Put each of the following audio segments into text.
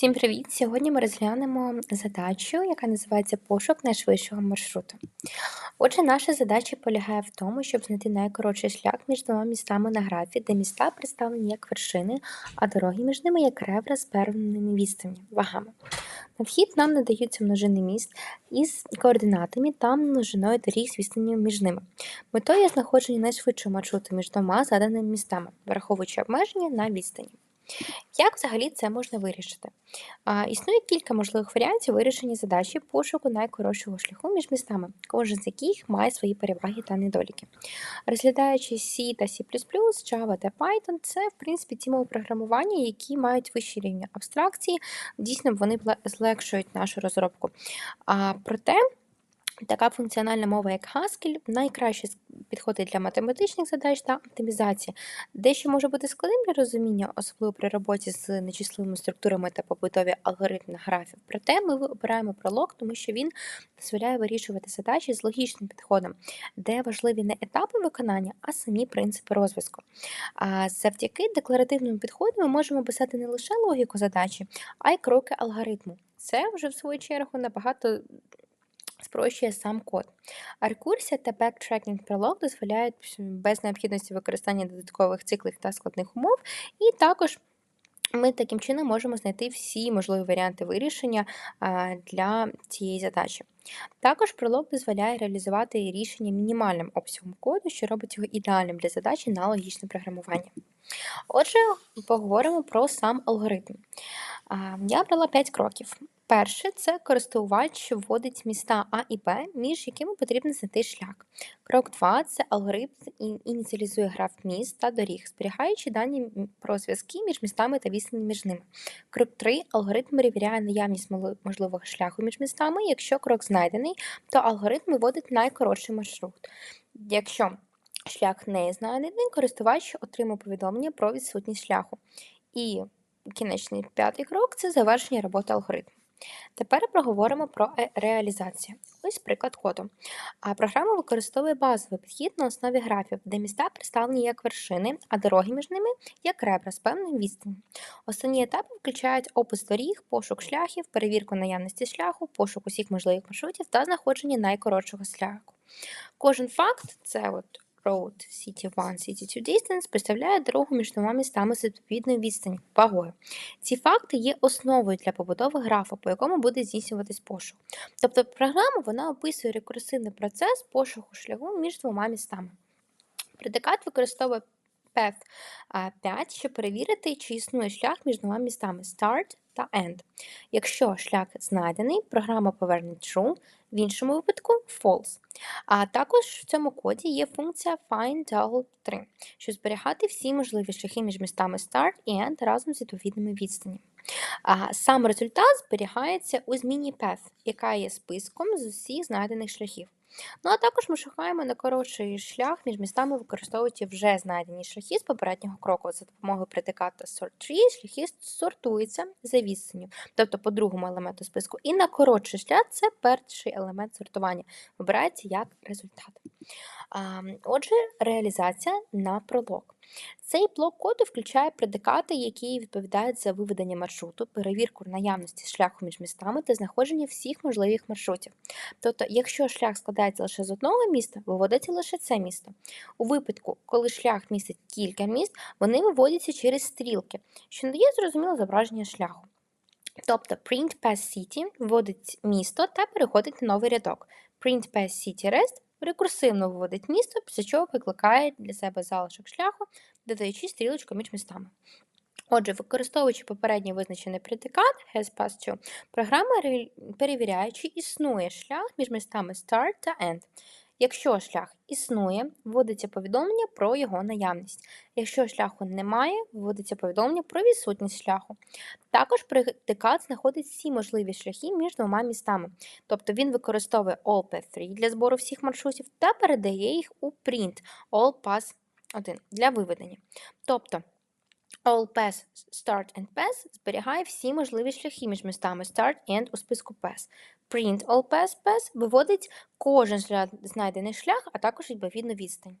Всім привіт! Сьогодні ми розглянемо задачу, яка називається пошук найшвидшого маршруту. Отже, наша задача полягає в тому, щоб знайти найкоротший шлях між двома містами на графі, де міста представлені як вершини, а дороги між ними як ребра з певними відстані, вагами. На вхід нам надаються множини міст із координатами та множиною доріг з відстанню між ними. Метою є знаходження найшвидшого маршруту між двома заданими містами, враховуючи обмеження на відстані. Як взагалі це можна вирішити? Існує кілька можливих варіантів вирішення задачі пошуку найкоротшого шляху між містами, кожен з яких має свої переваги та недоліки. Розглядаючи C та C, Java та Python, це в принципі ті мови програмування, які мають вищий рівень абстракції, дійсно вони злегшують нашу розробку. Проте Така функціональна мова, як Haskell, найкраще підходить для математичних задач та оптимізації, дещо може бути складним для розуміння, особливо при роботі з нечисливими структурами та побутові алгоритми графів. Проте ми обираємо пролог, тому що він дозволяє вирішувати задачі з логічним підходом, де важливі не етапи виконання, а самі принципи розв'язку. А завдяки декларативному підходу ми можемо писати не лише логіку задачі, а й кроки алгоритму. Це вже в свою чергу набагато спрощує сам код. А рекурсія та бектрекінг пролог дозволяють без необхідності використання додаткових циклів та складних умов, і також ми таким чином можемо знайти всі можливі варіанти вирішення для цієї задачі. Також пролог дозволяє реалізувати рішення мінімальним обсягом коду, що робить його ідеальним для задачі на логічне програмування. Отже, поговоримо про сам алгоритм. Я брала 5 кроків. Перше це користувач вводить міста А і Б, між якими потрібно знайти шлях. Крок 2 це алгоритм ініціалізує граф міст та доріг, зберігаючи дані про зв'язки між містами та відстані між ними. Крок 3 алгоритм перевіряє наявність можливого шляху між містами. Якщо крок знайдений, то алгоритм виводить найкоротший маршрут. Якщо шлях не знайдений, користувач отримує повідомлення про відсутність шляху. І кінечний п'ятий крок це завершення роботи алгоритму. Тепер проговоримо про е, реалізацію. Ось приклад коду. А програма використовує базовий підхід на основі графів, де міста представлені як вершини, а дороги між ними як ребра з певним відстанням. Основні етапи включають опис доріг, пошук шляхів, перевірку наявності шляху, пошук усіх можливих маршрутів та знаходження найкоротшого шляху. Кожен факт це от Road City 1, City 2 Distance представляє дорогу між двома містами з відповідною відстані вагою. Ці факти є основою для побудови графу, по якому буде здійснюватись пошук. Тобто програма вона описує рекурсивний процес пошуку шляху між двома містами. Предикат використовує path 5, щоб перевірити, чи існує шлях між двома містами start та end. Якщо шлях знайдений, програма поверне true, в іншому випадку false. А також в цьому коді є функція find 3, щоб зберігати всі можливі шляхи між містами start і end разом з відповідними відстанями. А Сам результат зберігається у зміні path, яка є списком з усіх знайдених шляхів. Ну а також ми шукаємо найкоротший шлях між містами, використовуючи вже знайдені шляхи з попереднього кроку за допомогою предиката sort шляхи сортуються за відстанню, тобто по другому елементу списку. І найкоротший шлях це перший елемент сортування. Вибирається як результат. Отже, реалізація на пролог. Цей блок коду включає предикати, які відповідають за виведення маршруту, перевірку наявності шляху між містами та знаходження всіх можливих маршрутів. Тобто, якщо шлях складається лише з одного міста, виводиться лише це місто. У випадку, коли шлях містить кілька міст, вони виводяться через стрілки, що надає зрозуміле зображення шляху. Тобто print pass city вводить місто та переходить на новий рядок. Print pass city rest рекурсивно виводить місто, після чого викликає для себе залишок шляху, додаючи стрілочку між містами. Отже, використовуючи попередній визначений предикат has програма перевіряє, чи існує шлях між містами start та end. Якщо шлях існує, вводиться повідомлення про його наявність. Якщо шляху немає, вводиться повідомлення про відсутність шляху. Також предикат знаходить всі можливі шляхи між двома містами. Тобто він використовує all-path3 для збору всіх маршрутів та передає їх у print all-pass 1 для виведення. Тобто All pass start and pass зберігає всі можливі шляхи між містами start and у списку pass. Print all pass pass виводить кожен знайдений шлях, а також відповідну відстань.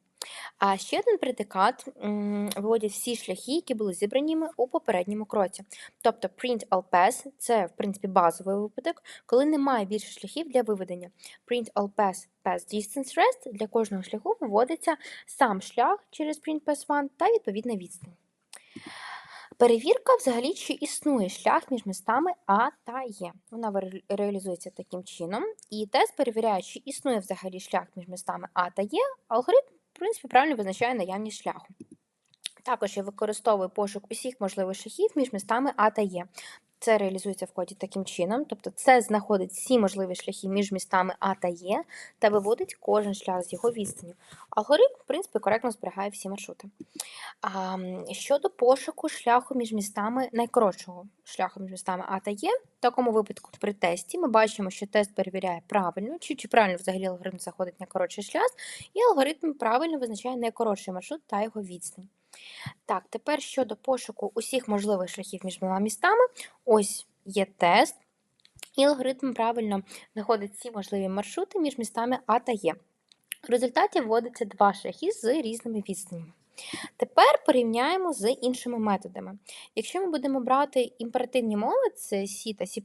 А ще один предикат м, виводять всі шляхи, які були зібраними у попередньому кроці. Тобто print all pass – це в принципі базовий випадок, коли немає більше шляхів для виведення. Print all pass pass distance rest для кожного шляху виводиться сам шлях через print pass 1 та відповідна відстань. Перевірка взагалі, чи існує шлях між містами А та Є. Вона реалізується таким чином. І тест перевіряє, чи існує взагалі шлях між містами А та Є. Алгоритм, в принципі, правильно визначає наявність шляху. Також я використовую пошук усіх можливих шляхів між містами А та Є. Це реалізується в коді таким чином, тобто це знаходить всі можливі шляхи між містами А та Є та виводить кожен шлях з його відстані. Алгоритм, в принципі, коректно зберігає всі маршрути. А, щодо пошуку шляху між містами найкоротшого шляху між містами А та Є, в такому випадку при тесті ми бачимо, що тест перевіряє правильно, чи, чи правильно взагалі алгоритм заходить на коротший шлях, і алгоритм правильно визначає найкоротший маршрут та його відстань. Так, тепер щодо пошуку усіх можливих шляхів між двома містами, ось є тест, і алгоритм правильно знаходить всі можливі маршрути між містами А та Є. В результаті вводиться два шляхи з різними відстанями. Тепер порівняємо з іншими методами. Якщо ми будемо брати імперативні мови, це C та C++,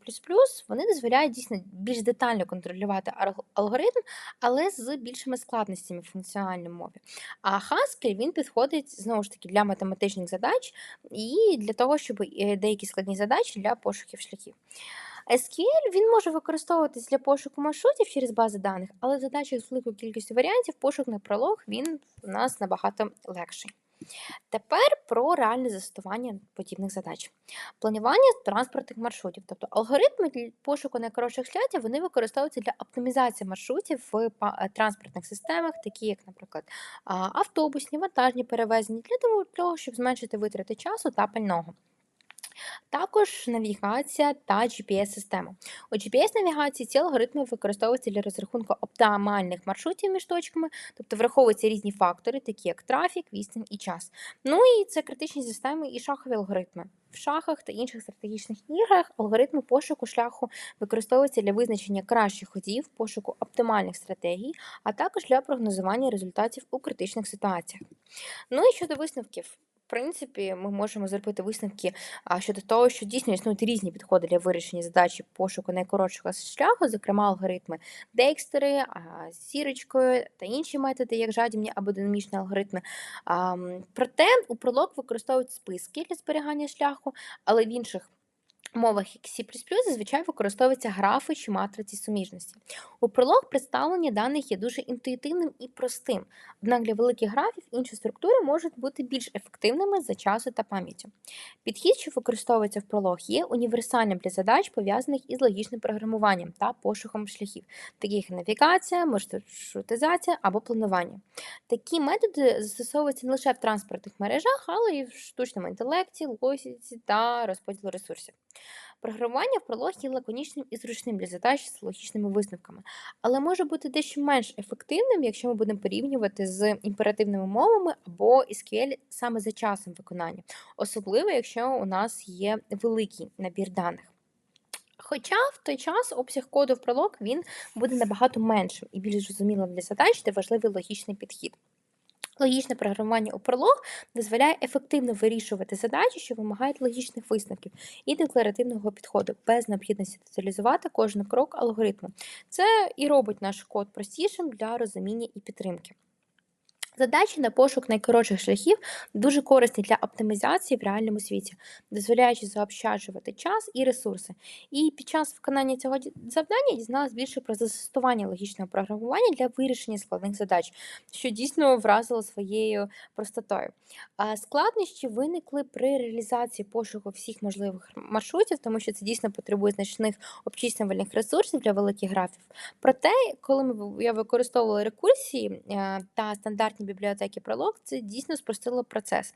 вони дозволяють дійсно більш детально контролювати алгоритм, але з більшими складностями в функціональній мові. А Haskell він підходить знову ж таки для математичних задач і для того, щоб е, деякі складні задачі для пошуків шляхів. SQL він може використовуватись для пошуку маршрутів через бази даних, але в з великою кількістю варіантів пошук на пролог він у нас набагато легший. Тепер про реальне застосування подібних задач. Планування транспортних маршрутів, тобто алгоритми для пошуку найкоротших шляхів, вони використовуються для оптимізації маршрутів в е, транспортних системах, такі як, наприклад, автобусні, вантажні перевезення, для того, щоб зменшити витрати часу та пального. Також навігація та GPS-система. У GPS-навігації ці алгоритми використовуються для розрахунку оптимальних маршрутів між точками, тобто враховуються різні фактори, такі як трафік, відстань і час. Ну і це критичні системи і шахові алгоритми. В шахах та інших стратегічних іграх алгоритми пошуку шляху використовуються для визначення кращих ходів, пошуку оптимальних стратегій, а також для прогнозування результатів у критичних ситуаціях. Ну і щодо висновків. Принципі, ми можемо зробити висновки щодо того, що дійсно існують різні підходи для вирішення задачі пошуку найкоротшого шляху, зокрема алгоритми Декстери, зірочкою та інші методи, як жадібні або динамічні алгоритми. Проте у пролог використовують списки для зберігання шляху, але в інших мовах, як C++, зазвичай використовуються графи чи матриці суміжності. У пролог представлення даних є дуже інтуїтивним і простим, однак для великих графів інші структури можуть бути більш ефективними за часу та пам'яттю. Підхід, що використовується в пролог, є універсальним для задач, пов'язаних із логічним програмуванням та пошуком шляхів, таких як навігація, маршрутизація або планування. Такі методи застосовуються не лише в транспортних мережах, але й в штучному інтелекті, логіці та розподілу ресурсів. Програмування в пролог є лаконічним і зручним для задач з логічними висновками, але може бути дещо менш ефективним, якщо ми будемо порівнювати з імперативними мовами або SQL саме за часом виконання, особливо якщо у нас є великий набір даних. Хоча в той час обсяг коду в пролог він буде набагато меншим і більш зрозумілим для задач, де важливий логічний підхід. Логічне програмування у пролог дозволяє ефективно вирішувати задачі, що вимагають логічних висновків і декларативного підходу, без необхідності деталізувати кожен крок алгоритму. Це і робить наш код простішим для розуміння і підтримки. Задачі на пошук найкоротших шляхів дуже корисні для оптимізації в реальному світі, дозволяючи заощаджувати час і ресурси. І під час виконання цього завдання дізналась більше про застосування логічного програмування для вирішення складних задач, що дійсно вразило своєю простотою. Складнощі виникли при реалізації пошуку всіх можливих маршрутів, тому що це дійсно потребує значних обчислювальних ресурсів для великих графів. Проте, коли я використовувала рекурсії е, та стандартні бібліотеки пролог, це дійсно спростило процес.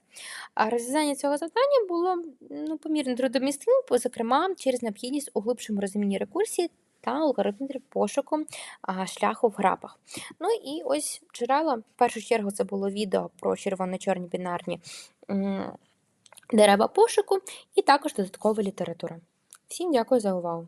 А розв'язання цього завдання було ну, помірно трудомістким, бо, зокрема, через необхідність у глибшому розумінні рекурсії та алгоритмів пошуку а, шляху в грапах. Ну і ось джерела. В першу чергу це було відео про червоно-чорні бінарні м, дерева пошуку, і також додаткова література. Всім дякую за увагу!